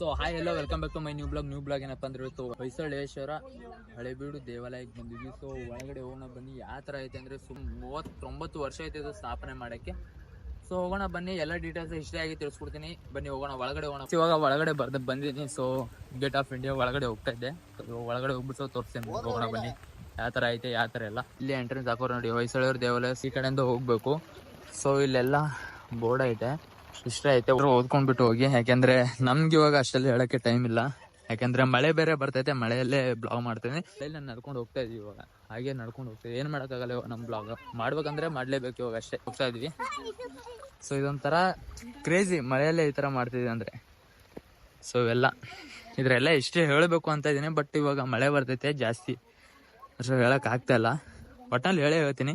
So hi ಎಲ್ಲ welcome back to my new blog new blog ಏನಪ್ಪ ಅಂದ್ರೆ ಇವತ್ತು ಹೊಯ್ಸಳೇಶ್ವರ ಹಳೆಬೀಡು ದೇವಾಲಯಕ್ಕೆ ಬಂದಿದ್ವಿ. ಸೊ ಒಳಗಡೆ ಹೋಗೋಣ ಬನ್ನಿ. ಯಾವ ಥರ ಐತೆ ಅಂದರೆ ಸುಮ್ ಮೂವತ್ತೊಂಬತ್ತು ವರ್ಷ ಐತೆ ಇದು ಸ್ಥಾಪನೆ ಮಾಡೋಕ್ಕೆ. ಸೊ ಹೋಗೋಣ ಬನ್ನಿ. ಎಲ್ಲ ಡೀಟೇಲ್ಸ್ ಇಷ್ಟೇ ಆಗಿ ತಿಳಿಸ್ಕೊಡ್ತೀನಿ. ಬನ್ನಿ, ಹೋಗೋಣ. ಒಳಗಡೆ ಹೋಗೋಣ. ಇವಾಗ ಒಳಗಡೆ ಬರ್ದ ಬಂದಿದ್ದೀನಿ. ಸೊ ಗೇಟ್ ಆಫ್ ಇಂಡಿಯಾ ಒಳಗಡೆ ಹೋಗ್ತಾ ಇದ್ದೆ. ಒಳಗಡೆ ಹೋಗ್ಬಿಟ್ಟು ತೋರಿಸ್ತೇನೆ. ಹೋಗೋಣ ಬನ್ನಿ. ಯಾವ ಥರ ಐತೆ, ಯಾವ ಥರ ಎಲ್ಲ ಇಲ್ಲಿ ಎಂಟ್ರೆನ್ಸ್ ಹಾಕೋರು ನೋಡಿ, ಹೊಯ್ಸಳವ್ರ ದೇವಾಲಯ. ಈ ಕಡೆಯಿಂದ ಹೋಗ್ಬೇಕು. ಸೊ ಇಲ್ಲೆಲ್ಲ ಬೋರ್ಡ್ ಐತೆ. ಇಷ್ಟ ಐತೆ. ಓದ್ಕೊಂಡ್ಬಿಟ್ಟು ಹೋಗಿ, ಯಾಕೆಂದ್ರೆ ನಮ್ಗೆ ಇವಾಗ ಅಷ್ಟೆಲ್ಲ ಹೇಳಕ್ಕೆ ಟೈಮ್ ಇಲ್ಲ. ಯಾಕಂದ್ರೆ ಮಳೆ ಬೇರೆ ಬರ್ತೈತೆ, ಮಳೆಯಲ್ಲೇ ಬ್ಲಾಗ್ ಮಾಡ್ತೇನೆ. ನಾನು ನಡ್ಕೊಂಡು ಹೋಗ್ತಾ ಇದೀವಿ ಇವಾಗ. ಹಾಗೆ ನಡ್ಕೊಂಡು ಹೋಗ್ತೀವಿ. ಏನ್ ಮಾಡೋಕ್ಕಾಗಲ್ಲ ನಮ್ಮ ಬ್ಲಾಗ್ ಮಾಡ್ಬೇಕಂದ್ರೆ ಮಾಡ್ಲೇಬೇಕು ಇವಾಗ ಅಷ್ಟೇ. ಹೋಗ್ತಾ ಇದೀವಿ ಸೊ ಇದೊಂಥರ ಕ್ರೇಜಿ ಮಳೆಯಲ್ಲೇ ಈ ತರ ಮಾಡ್ತಿದ್ವಿ ಅಂದ್ರೆ. ಸೊ ಇವೆಲ್ಲ. ಇದ್ರೆಲ್ಲ ಇಷ್ಟೇ ಹೇಳಬೇಕು ಅಂತ ಇದ್ದೀನಿ ಬಟ್ ಇವಾಗ ಮಳೆ ಬರ್ತೈತೆ ಜಾಸ್ತಿ. ಅಷ್ಟು ಹೇಳಕ್ ಆಗ್ತಾ ಇಲ್ಲ. ಒಟ್ಟಲ್ಲಿ ಹೇಳೇ ಹೇಳ್ತೀನಿ.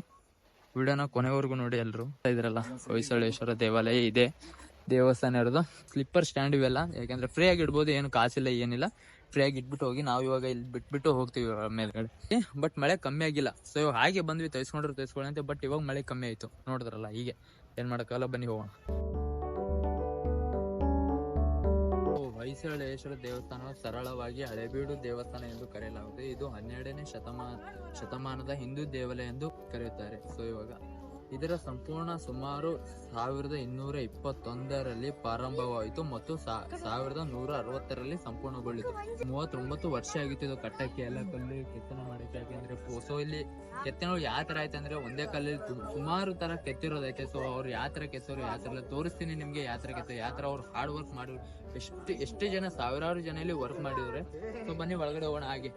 ವಿಡಿಯೋನ ಕೊನೆವರೆಗೂ ನೋಡಿ ಎಲ್ಲರೂ ಇದ್ರಲ್ಲ, ಹೊಯ್ಸಳೇಶ್ವರ ದೇವಾಲಯ ಇದೆ. ದೇವಸ್ಥಾನ ಇರೋದು. ಸ್ಲಿಪ್ಪರ್ ಸ್ಟ್ಯಾಂಡ್ ಇವೆಲ್ಲ. ಯಾಕಂದ್ರೆ ಫ್ರೀ ಆಗಿ ಇಡ್ಬೋದು, ಏನು ಕಾಸಿಲ್ಲ, ಏನಿಲ್ಲ. ಫ್ರೀ ಆಗಿ ಇಟ್ಬಿಟ್ಟು ಹೋಗಿ ನಾವು ಇವಾಗ ಇಲ್ಲಿ ಬಿಟ್ಬಿಟ್ಟು ಹೋಗ್ತೀವಿ ಮೇಲ್ಗಡೆ. ಬಟ್ ಮಳೆ ಕಮ್ಮಿ ಆಗಿಲ್ಲ. ಸೊ ಇವಾಗ ಹಾಗೆ ಬಂದ್ವಿ ತೈಸ್ಕೊಂಡ್ರು ತೈಸ್ಕೊಳ್ಳಿ ಅಂತ ಬಟ್ ಇವಾಗ ಮಳೆ ಕಮ್ಮಿ ಆಯ್ತು. ನೋಡಿದ್ರಲ್ಲ, ಹೀಗೆ. ಏನ್ ಮಾಡೋಕ್ಕಲ್ಲ ಬನ್ನಿ ಹೋಗೋಣ. ಹೊಯ್ಸಳೇಶ್ವರ ದೇವಸ್ಥಾನ, ಸರಳವಾಗಿ ಹಳೆಬೀಡು ದೇವಸ್ಥಾನ ಎಂದು ಕರೆಯಲಾಗುತ್ತದೆ ಇದು ಹನ್ನೆರಡನೇ ಶತಮಾನ, ಶತಮಾನದ ಹಿಂದೂ ದೇವಾಲಯ ಎಂದು ಕರೆಯುತ್ತಾರೆ. ಸೊ ಇವಾಗ ಇದರ ಸಂಪೂರ್ಣ ಸುಮಾರು ಸಾವಿರದ ಇನ್ನೂರ ಇಪ್ಪತ್ತೊಂದರಲ್ಲಿ ಪ್ರಾರಂಭವಾಯಿತು ಮತ್ತು ಸಾವಿರದ ನೂರ ಅರವತ್ತರಲ್ಲಿ ಸಂಪೂರ್ಣಗೊಳ್ಳಿತು. ಮೂವತ್ತೊಂಬತ್ತು ವರ್ಷ ಆಗಿತ್ತು ಇದು ಕಟ್ಟಕ್ಕೆ. ಎಲ್ಲ ಕಲ್ಲು ಕೆತ್ತನೆ ಮಾಡಕ್ಕೆ ಯಾಕೆಂದ್ರೆ ಸೊ ಇಲ್ಲಿ ಕೆತ್ತನೆ ಯಾವ ತರ ಆಯ್ತು ಅಂದ್ರೆ ಒಂದೇ ಕಲ್ಲಲ್ಲಿ ಸುಮಾರು ತರ ಕೆತ್ತಿರೋದೈತೆ ಸೊ ಅವ್ರು ಯಾವ ತರ ಕೆತ್ತೋರು ಯಾವ ತರ ತೋರಿಸ್ತೀನಿ ನಿಮ್ಗೆ ಯಾವ ತರ ಕೆತ್ತ ಯಾವ ತರ ಅವ್ರು ಹಾರ್ಡ್ ವರ್ಕ್ ಮಾಡಿ ಎಷ್ಟು ಎಷ್ಟು ಜನ, ಸಾವಿರಾರು ಜನ ಇಲ್ಲಿ ವರ್ಕ್ ಮಾಡಿದ್ರೆ. ಸೊ ಬನ್ನಿ, ಒಳಗಡೆ ಹೋಗೋಣ, ಹಾಗೆ.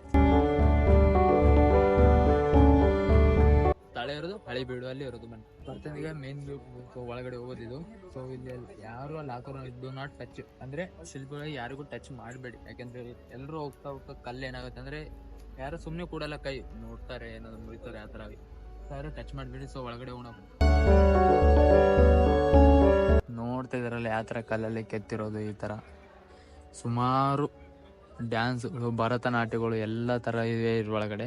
ತಳೆ ಇರೋದು, ಹಳೆ ಬೀಡು ಅಲ್ಲಿ ಇರೋದು ಬನ್ನಿ. ಬರ್ತನಿಗೆ ಮೇನ್ ಒಳಗಡೆ ಹೋಗೋದಿದು ಸೊ ಇಲ್ಲಿ ಯಾರು ಅಲ್ಲಿ ಹಾಕೋರು ಡು ನಾಟ್ ಟಚ್ ಅಂದ್ರೆ ಶಿಲ್ಪಿಗಳಿಗೆ ಯಾರಿಗೂ ಟಚ್ ಮಾಡಬೇಡಿ. ಯಾಕಂದ್ರೆ ಎಲ್ಲರೂ ಹೋಗ್ತಾ ಹೋಗ್ತಾ ಕಲ್ಲು ಏನಾಗುತ್ತೆ ಅಂದ್ರೆ ಯಾರು ಸುಮ್ಮನೆ ಕೂಡಲ್ಲ ಕೈ ನೋಡ್ತಾರೆ, ಏನಾದ್ರು ಮುರಿತಾರೆ, ಆ ಥರ ಯಾರು ಟಚ್ ಮಾಡಬೇಡಿ. ಸೊ ಒಳಗಡೆ ಹೋಗೋಣ. ನೋಡ್ತಾ ಇದಾರಲ್ಲ, ಯಾವ ಥರ ಕಲ್ಲಲ್ಲಿ ಕೆತ್ತಿರೋದು ಈ ಥರ ಸುಮಾರು ಡ್ಯಾನ್ಸ್ಗಳು ಭರತನಾಟ್ಯಗಳು ಎಲ್ಲ ಥರ ಇವೆ ಇದ್ರೊಳಗಡೆ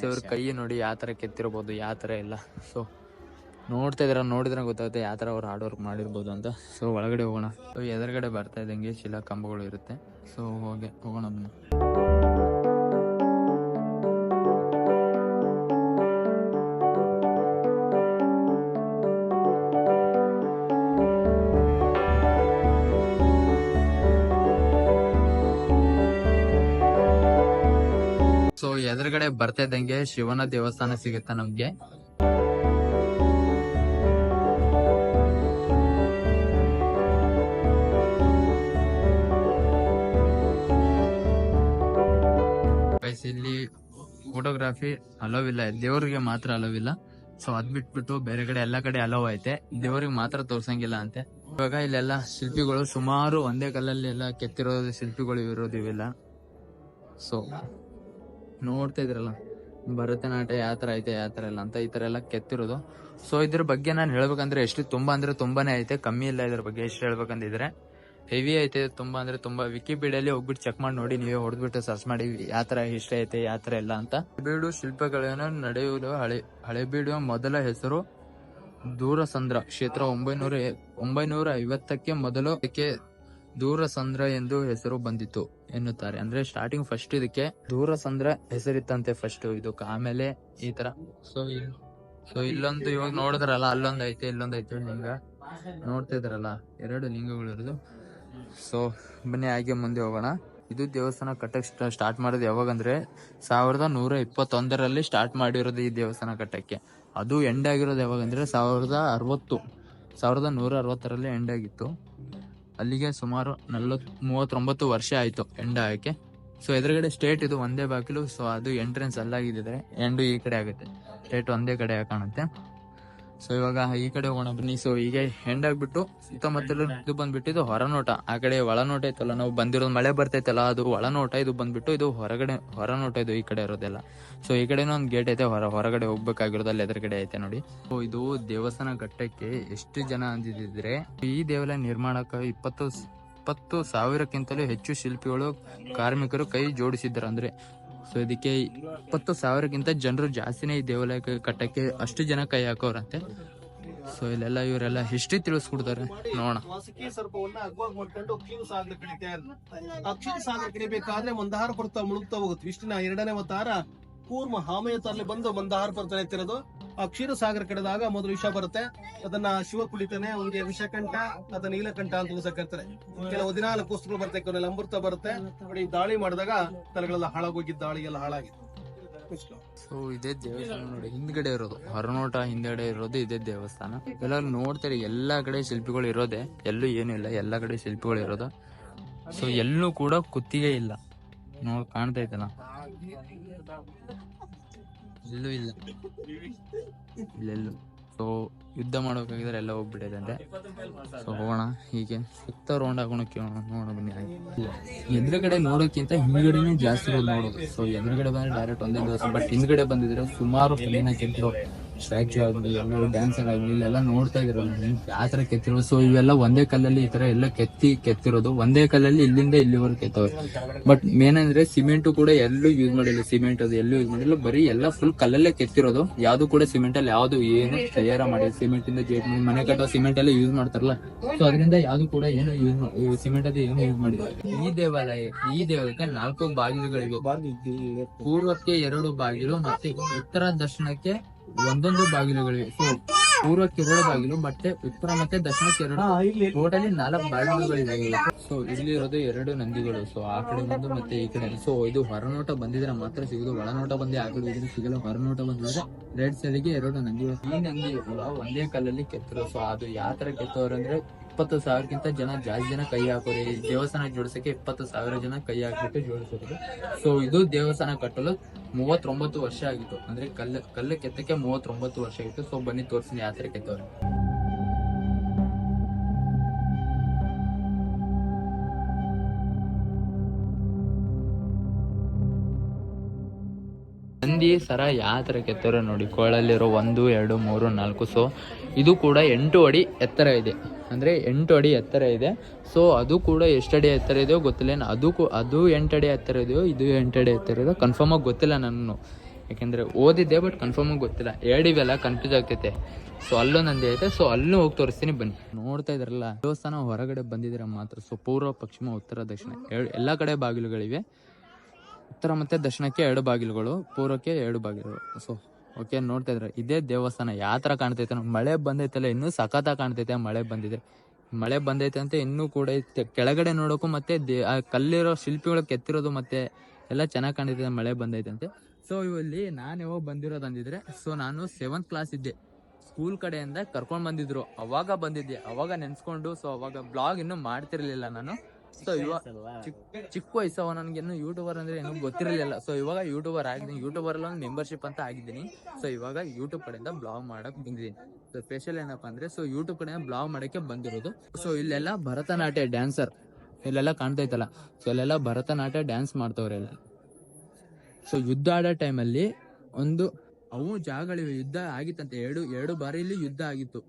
ಸೊ ಇವ್ರ ಕೈ ನೋಡಿ ಯಾವ ಥರ ಕೆತ್ತಿರ್ಬೋದು ಯಾವ ಥರ ಇಲ್ಲ. ಸೊ ನೋಡ್ತಾ ಇದ್ರೆ ನೋಡಿದ್ರೆ ಗೊತ್ತಾಗುತ್ತೆ ಯಾವ ಥರ ಅವ್ರು ಹಾರ್ಡ್ ವರ್ಕ್ ಮಾಡಿರ್ಬೋದು ಅಂತ. ಸೊ ಒಳಗಡೆ ಹೋಗೋಣ. ಸೊ ಎದುರುಗಡೆ ಬರ್ತಾ ಇದ್ದಂಗೆ ಶಿಲಾ ಕಂಬಗಳು ಇರುತ್ತೆ. ಸೊ ಹೋಗಿ ಹೋಗೋಣ ಬನ್ನಿ ಬರ್ತಿದ್ದಂಗೆ ಶಿವನ ದೇವಸ್ಥಾನ ಸಿಗುತ್ತೆ ನಮ್ಗೆ? ಇಲ್ಲಿ ಫೋಟೋಗ್ರಾಫಿ ಅಲೋವ್ ಇಲ್ಲ ದೇವ್ರಿಗೆ ಮಾತ್ರ ಅಲೋವ್ ಇಲ್ಲ ಸೊ ಅದ್ ಬಿಟ್ಬಿಟ್ಟು ಬೇರೆ ಕಡೆ, ಎಲ್ಲಾ ಕಡೆ ಅಲೋವ್ ಐತೆ. ದೇವ್ರಿಗೆ ಮಾತ್ರ ತೋರ್ಸಂಗಿಲ್ಲ ಅಂತೆ. ಇವಾಗ ಇಲ್ಲೆಲ್ಲ ಶಿಲ್ಪಿಗಳು ಸುಮಾರು ಒಂದೇ ಕಲ್ಲಲ್ಲಿ ಎಲ್ಲ ಕೆತ್ತಿರೋ ಶಿಲ್ಪಿಗಳು ಇರೋದಿವಿಲ್ಲ. ಸೊ ನೋಡ್ತಾ ಇದ್ರಲ್ಲ, ಭರತನಾಟ್ಯ ಯಾವ ಥರ ಐತೆ, ಯಾವ ಥರ ಇಲ್ಲ ಅಂತ ಈ ತರ ಎಲ್ಲ ಕೆತ್ತಿರೋದು. ಸೊ ಇದ್ರ ಬಗ್ಗೆ ನಾನು ಹೇಳ್ಬೇಕಂದ್ರೆ ಎಷ್ಟು ತುಂಬಾ ಅಂದ್ರೆ ತುಂಬಾನೇ ಐತೆ, ಕಮ್ಮಿ ಇಲ್ಲ ಇದ್ರ ಬಗ್ಗೆ ಎಷ್ಟು ಹೇಳ್ಬೇಕಂದಿದ್ರೆ. ಹೆವಿ ಐತೆ, ತುಂಬಾ ಅಂದ್ರೆ ತುಂಬಾ ವಿಕಿಪೀಡಿಯಲ್ಲಿ ಹೋಗ್ಬಿಟ್ಟು ಚೆಕ್ ಮಾಡಿ ನೋಡಿ, ನೀವೇ ಹೊಡೆದ್ಬಿಟ್ಟು ಸರ್ಚ್ ಮಾಡಿ, ಯಾವ ಥರ ಹಿಸ್ಟ್ರಿ ಐತೆ, ಯಾವ ಥರ ಇಲ್ಲ ಅಂತ. ಬೀಡು ಶಿಲ್ಪಗಳನ್ನು ನಡೆಯುವ ಹಳೆ ಹಳೆಬೀಡು ಮೊದಲ ಹೆಸರು ದೂರಸಂದ್ರ ಕ್ಷೇತ್ರ ಒಂಬೈನೂರ ಒಂಬೈನೂರ ಐವತ್ತಕ್ಕೆ ಮೊದಲು ದೂರಸಂದ್ರ ಎಂದು ಹೆಸರು ಬಂದಿತ್ತು ಎನ್ನುತ್ತಾರೆ. ಅಂದ್ರೆ ಸ್ಟಾರ್ಟಿಂಗ್ ಫಸ್ಟ್ ಇದಕ್ಕೆ ದೂರಸಂದ್ರ ಹೆಸರಿತ್ತಂತೆ ಫಸ್ಟ್ ಇದಕ್ಕೆ. ಆಮೇಲೆ ಈ ತರ. ಸೊ ಸೊ ಇಲ್ಲೊಂದು ಇವಾಗ ನೋಡಿದ್ರಲ್ಲ ಅಲ್ಲೊಂದು ಐತೆ ಇಲ್ಲೊಂದು ಐತೆ ಲಿಂಗ ನೋಡ್ತಾ ಇದ್ರಲ್ಲ, ಎರಡು ಲಿಂಗಗಳು ಇರೋದು. ಸೊ ಬನ್ನಿ, ಹಾಗೆ ಮುಂದೆ ಹೋಗೋಣ. ಇದು ದೇವಸ್ಥಾನ ಕಟ್ಟಕ್ಕೆ ಸ್ಟಾರ್ಟ್ ಮಾಡೋದು ಯಾವಾಗಂದ್ರೆ ಸಾವಿರದ ನೂರ ಇಪ್ಪತ್ತೊಂದರಲ್ಲಿ ಸ್ಟಾರ್ಟ್ ಮಾಡಿರೋದು ಈ ದೇವಸ್ಥಾನ ಕಟ್ಟಕ್ಕೆ. ಅದು ಎಂಡ್ ಆಗಿರೋದು ಯಾವಾಗಂದ್ರೆ ಸಾವಿರದ ಅರವತ್ತು. ಸಾವಿರದ ನೂರ ಅರವತ್ತರಲ್ಲಿ ಎಂಡ್ ಆಗಿತ್ತು. ಅಲ್ಲಿಗೆ ಸುಮಾರು ನಲ್ವತ್, ಮೂವತ್ತೊಂಬತ್ತು ವರ್ಷ ಆಯ್ತು ಎಂಡ್ ಆಗಕ್ಕೆ. ಸೊ ಎದುರುಗಡೆ ಸ್ಟೇಟ್ ಇದು ಒಂದೇ ಬಾಗಿಲು ಸೊ ಅದು ಎಂಟ್ರೆನ್ಸ್ ಅಲ್ಲಾಗಿದ್ದರೆ ಎಂಡು ಈ ಕಡೆ ಆಗುತ್ತೆ. ಸ್ಟೇಟ್ ಒಂದೇ ಕಡೆ ಕಾಣುತ್ತೆ. ಸೊ ಇವಾಗ ಈ ಕಡೆ ಹೋಗೋಣ ಬನ್ನಿ. ಸೊ ಈಗ ಹೆಂಡ್ ಆಗ್ಬಿಟ್ಟು ಸುತ್ತಮುತ್ತಲು ಇದು ಬಂದ್ಬಿಟ್ಟು ಇದು ಹೊರನೋಟ. ಆ ಕಡೆ ಒಳನೋಟ ಐತಲ್ಲ, ನಾವು ಬಂದಿರೋದ್ ಮಳೆ ಬರ್ತೈತಲ್ಲ, ಅದು ಒಳನೋಟ ಇದು ಬಂದ್ಬಿಟ್ಟು ಇದು ಹೊರಗಡೆ, ಹೊರನೋಟ ಇದು ಈ ಕಡೆ ಇರೋದೆಲ್ಲ. ಸೊ ಈ ಕಡೆನೂ ಒಂದು ಗೇಟ್ ಐತೆ, ಹೊರ, ಹೊರಗಡೆ ಹೋಗ್ಬೇಕಾಗಿರೋದು ಅಲ್ಲಿ ಎದುರುಗಡೆ ಐತೆ ನೋಡಿ. ಸೊ ಇದು ದೇವಸ್ಥಾನ ಕಟ್ಟಕ್ಕೆ ಎಷ್ಟು ಜನ ಅಂದಿದ್ರೆ, ಈ ದೇವಾಲಯ ನಿರ್ಮಾಣಕ್ಕೆ ಇಪ್ಪತ್ತು ಇಪ್ಪತ್ತು ಸಾವಿರಕ್ಕಿಂತಲೂ ಹೆಚ್ಚು ಶಿಲ್ಪಿಗಳು, ಕಾರ್ಮಿಕರು ಕೈ ಜೋಡಿಸಿದ್ದಾರೆ ಅಂದ್ರೆ ಸೊ ಇದಕ್ಕೆ ಇಪ್ಪತ್ತು ಸಾವಿರಕ್ಕಿಂತ ಜನರು ಜಾಸ್ತಿನೇ ಈ ದೇವಾಲಯಕ್ಕೆ ಕಟ್ಟಕ್ಕೆ ಅಷ್ಟು ಜನ ಕೈ ಹಾಕೋರಂತೆ. ಸೊ ಇಲ್ಲೆಲ್ಲ ಇವರೆಲ್ಲ ಹಿಸ್ಟ್ರಿ ತಿಳಿಸ್ಕೊಡ್ತಾರೆ. ನೋಡೋಣ. ವಾಸುಕಿ ಸರ್ಪವನ್ನ ಅಗ್ವಾಗಿ ಮಾಡ್ಕೊಂಡು ಕ್ಷೀರ ಸಾಗರ ಕಡಿತೆ ಮಂದಹಾರ ಕೊಡ್ತಾ ಮುಳುಗ್ತಾ ಹೋಗುತ್ತೆ. ವಿಷ್ಣುನ ಎರಡನೇ ಅವತಾರ ಕೂರ್ಮ ಹಾಮಯತಲ್ಲಿ ಬಂದು ಮಂದಹಾರ ಬರ್ತಾನೆ ಎತ್ತಿರೋದು ಆ ಕ್ಷೀರ ಸಾಗರ ಕಡಿದಾಗ ಮೊದಲು ವಿಷ ಬರುತ್ತೆ. ಅದನ್ನ ಶಿವ ಕುಳಿತಾನೆ ಅವನಿಗೆ ವಿಷಕಂಠ ಅದನ್ನ ನೀಲಕಂಠ ಅಂತ ದಿವಸ ಕರ್ತಾರೆ ಕೆಲವು ಹದಿನಾಲ್ಕು ಪುಸ್ತಕಗಳು ಬರುತ್ತೆ. ಕೆಲವು ಅಮೃತ ಬರುತ್ತೆ. ನೋಡಿ ದಾಳಿ ಮಾಡಿದಾಗ ತಲೆಗಳೆಲ್ಲ ಹಾಳಾಗೋಗಿದ್ದ ದಾಳಿ ಎಲ್ಲ ಹಾಳಾಗಿತ್ತು. ಸೊ, ಇದೇ ದೇವಸ್ಥಾನ ನೋಡಿ. ಹಿಂದ್ಗಡೆ ಇರೋದು. ಹೊರನೋಟ ಹಿಂದ್ಗಡೆ ಇರೋದು ಇದೇ ದೇವಸ್ಥಾನ. ಎಲ್ಲರೂ ನೋಡ್ತಾರೆ, ಎಲ್ಲಾ ಕಡೆ ಶಿಲ್ಪಿಗಳು ಇರೋದೆ. ಎಲ್ಲೂ ಏನೂ ಇಲ್ಲ. ಎಲ್ಲಾ ಕಡೆ ಶಿಲ್ಪಿಗಳು ಇರೋದು. ಸೊ, ಎಲ್ಲೂ ಕೂಡ ಕುತ್ತಿಗೆ ಇಲ್ಲ. ನೋಡ್, ಕಾಣ್ತಾ ಐತಲ್ಲ ಎಲ್ಲೂ ಇಲ್ಲ. ಇಲ್ಲೆಲ್ಲೂ ಸೊ ಯುದ್ಧ ಮಾಡ್ಬೇಕಾಗಿದ್ರೆ ಎಲ್ಲ ಹೋಗ್ಬಿಟ್ಟಿದೆ ಸೊ ಹೋಗೋಣ. ಹೀಗೆ ಸುತ್ತ ರೌಂಡ್ ಕೇಳೋಣ. ನೋಡೋಣ ಬನ್ನಿ ಎದುರುಗಡೆ ನೋಡೋಕ್ಕಿಂತ ಹಿಂದ್ಗಡೆನೆ ಜಾಸ್ತಿ ನೋಡೋದು. ಸೊ ಎದುರುಗಡೆ ಬಂದ್ರೆ ಡೈರೆಕ್ಟ್ ಒಂದೇ ದಿವಸ ಬಟ್ ಹಿಂದ್ಗಡೆ ಬಂದಿದ್ರೆ ಸುಮಾರು ಕೆತ್ತಿರೋ ಸ್ಟ್ಯಾಚ್ಯೂ ಆಗಲಿ, ಎಲ್ಲರೂ ಡ್ಯಾನ್ಸ್ ಆಗಲಿ, ಇಲ್ಲೆಲ್ಲ ನೋಡ್ತಾ ಇದ್ರು ಯಾವ ತರ ಕೆತ್ತಿರೋದು. ಸೊ ಇವೆಲ್ಲ ಒಂದೇ ಕಲ್ಲಲ್ಲಿ ಈ ತರ ಎಲ್ಲ ಕೆತ್ತಿ ಕೆತ್ತಿರೋದು. ಒಂದೇ ಕಲ್ಲಲ್ಲಿ ಇಲ್ಲಿಂದ ಇಲ್ಲಿವರೆಗೆ ಕೆತ್ತವ್ರೆ. ಬಟ್ ಮೇನ್ ಅಂದ್ರೆ ಸಿಮೆಂಟ್ ಕೂಡ ಎಲ್ಲೂ ಯೂಸ್ ಮಾಡಿಲ್ಲ. ಸಿಮೆಂಟ್ ಅದು ಎಲ್ಲೂ ಯೂಸ್ ಮಾಡಿಲ್ಲ. ಬರೀ ಎಲ್ಲ ಫುಲ್ ಕಲ್ಲಲ್ಲೇ ಕೆತ್ತಿರೋದು. ಯಾವ್ದು ಕೂಡ ಸಿಮೆಂಟ್ ಅಲ್ಲಿ ಯಾವ್ದು ಏನು ತಯಾರ ಮಾಡಿ ಸಿಮೆಂಟ್ ಇಂದ ಜೇಟ್ ಮನೆ ಕಟ್ಟೋ ಸಿಮೆಂಟ್ ಎಲ್ಲ ಯೂಸ್ ಮಾಡ್ತಾರಲ್ಲ. ಸೊ ಅದರಿಂದ ಯಾವ್ದು ಕೂಡ ಏನು ಯೂಸ್ ಸಿಮೆಂಟ್ ಅದು ಏನು ಯೂಸ್ ಮಾಡಿಲ್ಲ. ಈ ದೇವಾಲಯ, ಈ ದೇವಾಲಯಕ್ಕೆ ನಾಲ್ಕು ಬಾಗಿಲುಗಳಿವೆ. ಪೂರ್ವಕ್ಕೆ ಎರಡು ಬಾಗಿಲು ಮತ್ತೆ ಉತ್ತರ ದಕ್ಷಿಣಕ್ಕೆ ಒಂದೊಂದು ಬಾಗಿಲುಗಳಿವೆ ಸೊ ಪೂರ್ವಕ್ಕೆ ಎರಡು ಬಾಗಿಲು ಮತ್ತೆ ಉತ್ತರ ಮತ್ತೆ ದಕ್ಷಿಣಕ್ಕೆ ಎರಡು. ಟೋಟಲಿ ನಾಲ್ಕು ಬಾಗಿಲುಗಳಿವೆ. ಸೊ ಇಲ್ಲಿ ಇರೋದು ಎರಡು ನಂದಿಗಳು. ಸೊ ಆ ಕಡೆ ಒಂದು ಮತ್ತೆ ಈ ಕಡೆ. ಸೊ ಇದು ಹೊರನೋಟ ಬಂದಿದ್ರೆ ಮಾತ್ರ ಸಿಗುದು. ಒಳನೋಟ ಬಂದಿ ಆ ಕಡೆ ಇದ್ರೆ ಸಿಗಲ್ಲ. ಹೊರನೋಟ ಬಂದಿದ್ರೆ ರೆಡ್ ಸೈಡ್ಗೆ ಎರಡು ನಂದಿಗಳು. ಈ ನಂದಿ ಒಂದೇ ಕಲ್ಲಲ್ಲಿ ಕೆತ್ತರು ಸೊ ಅದು ಯಾವ ತರ ಕೆತ್ತವ್ರು ಅಂದ್ರೆ ಇಪ್ಪತ್ತು ಸಾವಿರಕ್ಕಿಂತ ಜನ ಜಾಸ್ತಿ ಜನ ಕೈ ಹಾಕೋರಿ. ದೇವಸ್ಥಾನ ಜೋಡಿಸೋಕೆ ಇಪ್ಪತ್ತು ಸಾವಿರ ಜನ ಕೈ ಹಾಕ್ಬಿಟ್ಟು ಜೋಡಿಸಿದ್ರು ಸೊ ಇದು ದೇವಸ್ಥಾನ ಕಟ್ಟಲು ಮೂವತ್ತೊಂಬತ್ತು ವರ್ಷ ಆಗಿತ್ತು. ಅಂದ್ರೆ ಕಲ್ಲು ಕಲ್ಲು ಕೆತ್ತಕ್ಕೆ ಮೂವತ್ತೊಂಬತ್ತು ವರ್ಷ ಆಗಿತ್ತು. ಸೊ ಬನ್ನಿ ತೋರಿಸ್ತೀನಿ ಯಾವ ತರ ಕೆತ್ತವ್ರೆ. ನಂದಿ ಸರ ಯಾವ ಥರ ಕೆತ್ತರ ನೋಡಿ, ಕೋಳಲ್ಲಿರೋ ಒಂದು, ಎರಡು, ಮೂರು, ನಾಲ್ಕು, ಸೊ, ಇದು ಕೂಡ ಎಂಟು ಅಡಿ ಎತ್ತರ ಇದೆ. ಅಂದರೆ ಎಂಟು ಅಡಿ ಎತ್ತರ ಇದೆ. ಸೊ, ಅದು ಕೂಡ ಎಷ್ಟು ಅಡಿ ಎತ್ತರ ಇದೆಯೋ ಗೊತ್ತಿಲ್ಲ. ಅದು ಅದು ಎಂಟು ಅಡಿ ಎತ್ತರ ಇದೆಯೋ, ಇದು ಎಂಟು ಅಡಿ ಎತ್ತರ ಇದೆಯೋ ಕನ್ಫರ್ಮಾಗಿ ಗೊತ್ತಿಲ್ಲ ನಾನು ಯಾಕೆಂದರೆ ಓದಿದ್ದೆ ಬಟ್ ಕನ್ಫರ್ಮ್ ಆಗಿ ಗೊತ್ತಿಲ್ಲ. ಎರಡಿವೆಲ್ಲ ಕನ್ಫ್ಯೂಸ್ ಆಗ್ತೈತೆ. ಸೊ ಅಲ್ಲೂ ನಂದಿ ಐತೆ. ಸೊ ಅಲ್ಲೂ ಹೋಗಿ ತೋರಿಸ್ತೀನಿ ಬನ್ನಿ. ನೋಡ್ತಾ ಇದ್ರಲ್ಲ, ದೇವಸ್ಥಾನ ಹೊರಗಡೆ ಬಂದಿದ್ದೀರ ಮಾತ್ರ. ಸೊ ಪೂರ್ವ, ಪಶ್ಚಿಮ, ಉತ್ತರ, ದಕ್ಷಿಣ. ಎಲ್ಲ ಕಡೆ ಬಾಗಿಲುಗಳಿವೆ. ಉತ್ತರ ಮತ್ತೆ ದಕ್ಷಿಣಕ್ಕೆ ಎರಡು ಬಾಗಿಲುಗಳು ಪೂರ್ವಕ್ಕೆ ಎರಡು ಬಾಗಿಲುಗಳು. ಸೊ ಓಕೆ ನೋಡ್ತಾ ಇದ್ರೆ ಇದೇ ದೇವಸ್ಥಾನ ಯಾವ ತರ ಕಾಣ್ತೈತೆ ಮಳೆ ಬಂದೈತಲ್ಲ, ಇನ್ನೂ ಸಖತ ಕಾಣ್ತೈತೆ ಮಳೆ ಬಂದಿದೆ ಮಳೆ ಬಂದೈತೆ ಅಂತ ಇನ್ನೂ ಕೂಡ. ಕೆಳಗಡೆ ನೋಡೋಕು ಮತ್ತೆ ಆ ಕಲ್ಲಿರೋ ಶಿಲ್ಪಿಗಳು ಕೆತ್ತಿರೋದು ಮತ್ತೆ ಎಲ್ಲ ಚೆನ್ನಾಗಿ ಕಾಣ್ತೈತೆ ಮಳೆ ಬಂದೈತೆ ಅಂತೆ. ಸೊ ಇವಲ್ಲಿ ನಾನು ಯಾವಾಗ ಬಂದಿರೋದು ಅಂದಿದ್ರೆ ಸೊ ನಾನು ಸೆವೆಂತ್ ಕ್ಲಾಸ್ ಇದ್ದೆ. ಸ್ಕೂಲ್ ಕಡೆಯಿಂದ ಕರ್ಕೊಂಡು ಬಂದಿದ್ರು. ಅವಾಗ ಬಂದಿದ್ದೆ. ಅವಾಗ ನೆನೆಸ್ಕೊಂಡು ಸೊ ಅವಾಗ ಬ್ಲಾಗ್ ಇನ್ನೂ ಮಾಡ್ತಿರ್ಲಿಲ್ಲ ನಾನು. ಸೊ ಇವಾಗ ಚಿಕ್ಕ ಚಿಕ್ಕ ವಯಸ್ಸವ ನನಗೆ ಏನು ಯೂಟ್ಯೂಬರ್ ಅಂದ್ರೆ ಏನೂ ಗೊತ್ತಿರಲಿಲ್ಲ. ಸೊ ಇವಾಗ ಯೂಟ್ಯೂಬರ್ ಆಗಿದ್ದೀನಿ. ಯೂಟ್ಯೂಬರ್ ಅಲ್ಲಿ ಒಂದು ಮೆಂಬರ್ಶಿಪ್ ಅಂತ ಆಗಿದ್ದೀನಿ. ಸೊ ಇವಾಗ ಯೂಟ್ಯೂಬ್ ಕಡೆಯಿಂದ ಬ್ಲಾಗ್ ಮಾಡಕ್ ಬಂದಿದ್ದೀನಿ. ಸೊ ಸ್ಪೆಷಲ್ ಏನಪ್ಪ ಅಂದ್ರೆ ಸೊ ಯೂಟ್ಯೂಬ್ ಕಡೆಯಿಂದ ಬ್ಲಾಗ್ ಮಾಡಕ್ಕೆ ಬಂದಿರೋದು. ಸೊ ಇಲ್ಲೆಲ್ಲ ಭರತನಾಟ್ಯ ಡ್ಯಾನ್ಸರ್ ಇಲ್ಲೆಲ್ಲ ಕಾಣ್ತೈತಲ್ಲ ಸೊ ಇಲ್ಲೆಲ್ಲ ಭರತನಾಟ್ಯ ಡ್ಯಾನ್ಸ್ ಮಾಡ್ತವ್ರೆಲ್ಲ. ಸೊ ಯುದ್ಧ ಆಡೋ ಟೈಮಲ್ಲಿ ಒಂದು ಅವು ಜಾಗಗಳಿವೆ ಯುದ್ಧ ಆಗಿತ್ತಂತೆ. ಎರಡು ಎರಡು ಬಾರಿಲಿ ಯುದ್ಧ ಆಗಿತ್ತು.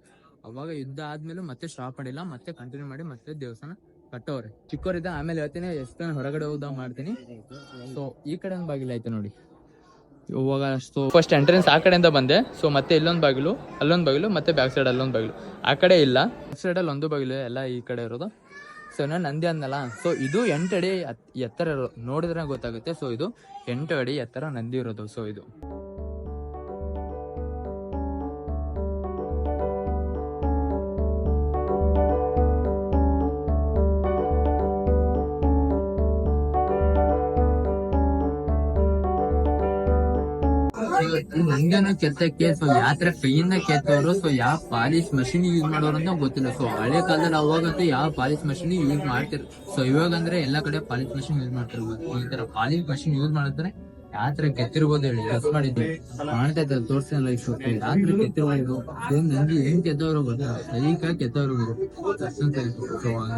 ಅವಾಗ ಯುದ್ಧ ಆದ್ಮೇಲೆ ಮತ್ತೆ ಸ್ಟಾಪ್ ಮಾಡಿಲ್ಲ. ಮತ್ತೆ ಕಂಟಿನ್ಯೂ ಮಾಡಿ ಮತ್ತೆ ದೇವಸ್ಥಾನ ಕಟ್ಟವ್ರೆ. ಚಿಕ್ಕವರಿದ್ದ ಆಮೇಲೆ ಹೇಳ್ತೀನಿ ಎಷ್ಟು ಹೊರಗಡೆ ಹೋದಾಗ ಮಾಡ್ತೀನಿ. ಸೊ ಈ ಕಡೆ ಒಂದು ಬಾಗಿಲು ಆಯ್ತು ನೋಡಿ. ಇವಾಗ ಅಷ್ಟು ಫಸ್ಟ್ ಎಂಟ್ರೆನ್ಸ್ ಆ ಕಡೆಯಿಂದ ಬಂದೆ. ಸೊ ಮತ್ತೆ ಇಲ್ಲೊಂದು ಬಾಗಿಲು, ಅಲ್ಲೊಂದು ಬಾಗಿಲು, ಮತ್ತೆ ಬ್ಯಾಕ್ ಸೈಡ್ ಅಲ್ಲೊಂದು ಬಾಗಿಲು. ಆ ಕಡೆ ಇಲ್ಲ. ಬ್ಯಾಕ್ ಸೈಡಲ್ಲಿ ಒಂದು ಬಾಗಿಲು, ಎಲ್ಲ ಈ ಕಡೆ ಇರೋದು. ಸೊ ನಾನು ನಂದಿ ಅಂದಲ್ಲ ಸೊ ಇದು ಎಂಟು ಅಡಿ ಎತ್- ಎತ್ತರ ಇರೋ ನೋಡಿದ್ರೆ ಗೊತ್ತಾಗುತ್ತೆ. ಸೊ ಇದು ಎಂಟು ಅಡಿ ಎತ್ತರ ನಂದಿ ಇರೋದು. ಸೊ ಇದು. ಈ ಕೆಲ್ಸ ಕೆತ್ತಕ್ಕೆ ಸೊ ಯಾತ್ರೆ ತರ ಕೈಯಿಂದ ಕೆತ್ತವರು ಸೊ ಯಾವ ಪಾಲಿಶ್ ಮಷಿನ್ ಯೂಸ್ ಮಾಡೋರು ಅಂತ ಗೊತ್ತಿಲ್ಲ. ಸೊ ಹಳೆ ಕಾಲದಲ್ಲಿ ಅವಾಗಂತೂ ಯಾವ ಪಾಲಿಶ್ ಮಷಿನ್ ಯೂಸ್ ಮಾಡ್ತಿರ್ ಸೊ ಇವಾಗ ಅಂದ್ರೆ ಎಲ್ಲಾ ಕಡೆ ಪಾಲಿಶ್ ಮಷಿನ್ ಯೂಸ್ ಮಾಡ್ತಿರ್ಬೋದು. ಈ ತರ ಪಾಲಿಶ್ ಮಷಿನ್ ಯೂಸ್ ಮಾಡಿದ್ರೆ ಯಾವ ತರ ಕೆತ್ತಿರ್ಬೋದು ಹೇಳಿ ಡ್ರೆಸ್ ಮಾಡಿದ್ದು. ಮಾಡ್ತಾ ಇದ್ದಾರೆ ತೋರ್ಸಿಲ್ಲ ಇಷ್ಟು ಯಾವ ತರ ಕೆತ್ತಿರ್ಬೋದು. ನಂಗೆ ಹೆಂಗ್ ಕೆತ್ತವ್ರು ಗೊತ್ತಾ? ಸೈಕ ಕೆತ್ತವ್ರು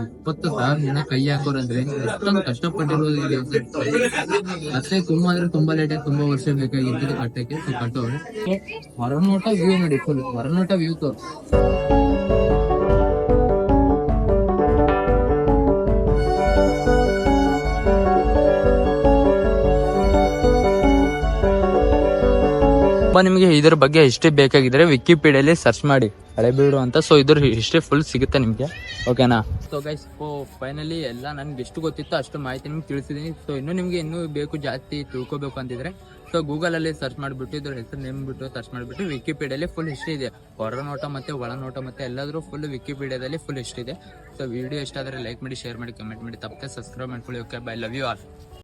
ಇಪ್ಪತ್ತು ಸಾವಿರ ಜನ ಕೈ ಹಾಕೋರಂದ್ರೆ ಎಷ್ಟೊಂದು ಕಷ್ಟಪಟ್ಟಿರೋದು ಈ ಅಷ್ಟೇ ತುಂಬಾ ಅಂದ್ರೆ ತುಂಬಾ ಲೇಟ್ ಆಗಿ ತುಂಬಾ ವರ್ಷ ಬೇಕಾಗಿತ್ತು ಕಟ್ಟಕ್ಕೆ. ಕಟ್ಟೋರು. ಹೊರನೋಟ ವ್ಯೂ ನೋಡಿ ಫುಲ್ ಹೊರನೋಟ ವ್ಯೂ ತೋರ್ ನಿಮಗೆ ಇದ್ರ ಬಗ್ಗೆ ಹಿಸ್ಟ್ರಿ ಬೇಕಾಗಿದ್ರೆ ವಿಕಿಪೀಡಿಯಲ್ಲಿ ಸರ್ಚ್ ಮಾಡಿ. ಹಳೆಬೀಡು ಅಂತ. ಸೊ ಇದ್ರ ಹಿಸ್ಟ್ರಿ ಫುಲ್ ಸಿಗುತ್ತೆ ನಿಮಗೆ. ಓಕೆನಾ ಸೊ ಗೈಸ್ ಫೈನಲಿ ಎಲ್ಲ ನನಗೆ ಎಷ್ಟು ಗೊತ್ತಿತ್ತು ಅಷ್ಟು ಮಾಹಿತಿ ನಿಮ್ಗೆ ತಿಳಿಸಿದ್ದೀನಿ ಸೊ ಇನ್ನು ನಿಮಗೆ ಇನ್ನೂ ಬೇಕು ಜಾಸ್ತಿ ತಿಳ್ಕೊಬೇಕು ಅಂತಿದ್ರೆ ಸೊ ಗೂಗಲಲ್ಲಿ ಸರ್ಚ್ ಮಾಡಿಬಿಟ್ಟು, ಇದ್ರ ಹೆಸರು ನೇಮ್ಬಿಟ್ಟು ಸರ್ಚ್ ಮಾಡಿಬಿಟ್ಟು ವಿಕಿಪೀಡಿಯಲ್ಲಿ ಫುಲ್ ಹಿಸ್ಟ್ರಿ ಇದೆ. ಹೊರ ನೋಟ ಮತ್ತೆ ಒಳ ನೋಟ ಮತ್ತೆ ಎಲ್ಲಾದ್ರೂ ಫುಲ್ ವಿಕಿಪೀಡಿಯಾದಲ್ಲಿ ಫುಲ್ ಹಿಸ್ಟ್ರಿ ಇದೆ. ಸೊ ವಿಡಿಯೋ ಇಷ್ಟ ಲೈಕ್ ಮಾಡಿ ಶೇರ್ ಮಾಡಿ ಕಮೆಂಟ್ ಮಾಡಿ. ತಪ್ಪದೆ ಸಬ್ಸ್ಕ್ರೈಬ್ ಮಾಡ್ಕೊಳ್ಳಿ okay bye love you all